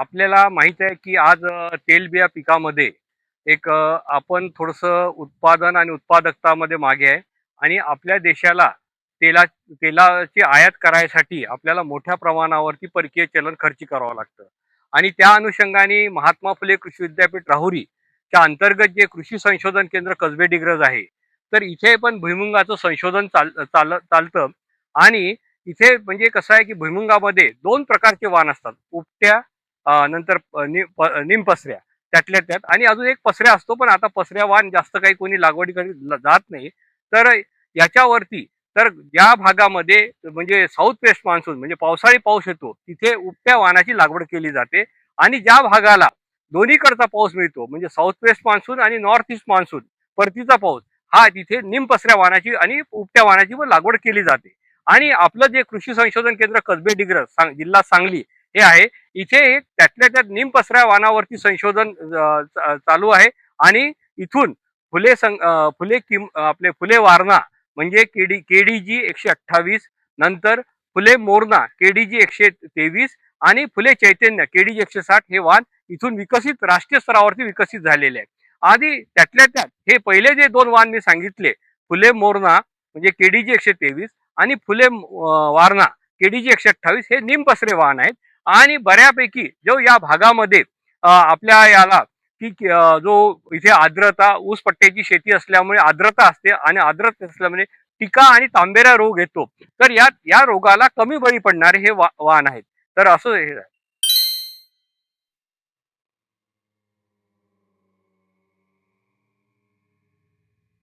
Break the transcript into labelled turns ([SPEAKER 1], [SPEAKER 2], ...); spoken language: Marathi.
[SPEAKER 1] आपल्याला माहीत आहे की आज तेलबिया पिकामध्ये एक आपण थोडंसं उत्पादन आणि उत्पादकतामध्ये मागे आहे. आणि आपल्या देशाला तेला तेलाची आयात करायसाठी आपल्याला मोठ्या प्रमाणावरती परकीय चलन खर्ची करावं लागतं. आणि त्या अनुषंगाने महात्मा फुले कृषी विद्यापीठ राहुरीच्या अंतर्गत जे कृषी संशोधन केंद्र कसबे डिग्रज आहे तर इथे पण भुईमुंगाचं संशोधन चाल चाल चालतं. आणि इथे म्हणजे कसं आहे की भुईमुंगामध्ये दोन प्रकारचे वाण असतात. उपट्या नंतर निम नि- प- निमपसऱ्या त्यातल्या त्यात. आणि अजून एक पसऱ्या असतो पण आता पसऱ्या वाण जास्त काही कोणी लागवडी कधी जात नाही. तर याच्यावरती तर ज्या भागामध्ये म्हणजे साऊथ वेस्ट मान्सून म्हणजे पावसाळी पाऊस येतो तिथे उपट्या वाहनाची लागवड केली जाते. आणि ज्या भागाला दोन्हीकडचा पाऊस मिळतो म्हणजे साऊथ वेस्ट मान्सून आणि नॉर्थ ईस्ट मान्सून परतीचा पाऊस हा तिथे निम पसऱ्या वाहनाची आणि उपट्या वाहनाची पण लागवड केली जाते. आणि आपलं जे कृषी संशोधन केंद्र कसबे डिग्रज सांग जिल्हा सांगली हे आहे. इथे एक त्यातल्या त्यात निमपसऱ्या वाहनावरती संशोधन चालू आहे. आणि इथून फुले सं फुले किम आपले फुले वारणा म्हणजे केडी केडीजी एकशे अठ्ठावीस नंतर फुले मोरणा केडीजी एकशे तेवीस आणि फुले चैतन्य केडीजी एकशे साठ हे वाहन इथून विकसित राष्ट्रीय स्तरावरती विकसित झालेले आहे आधी त्यातल्या त्यात हे पहिले जे दोन वाहन मी सांगितले फुले मोरणा म्हणजे केडीजी एकशे तेवीस आणि फुले अं, वारणा केडीजी एकशे अठ्ठावीस हे निमपसरे वाहन आहेत. आणि बऱ्यापैकी जो या भागामध्ये आपल्या याला की जो इथे आर्द्रता ऊस पट्ट्याची शेती असल्यामुळे आर्द्रता असते आणि आर्द्रता असल्यामुळे टिका आणि तांबेरा रोग येतो तर या या रोगाला कमी बळी पडणारे हे वा- वाहन आहेत. तर असं हे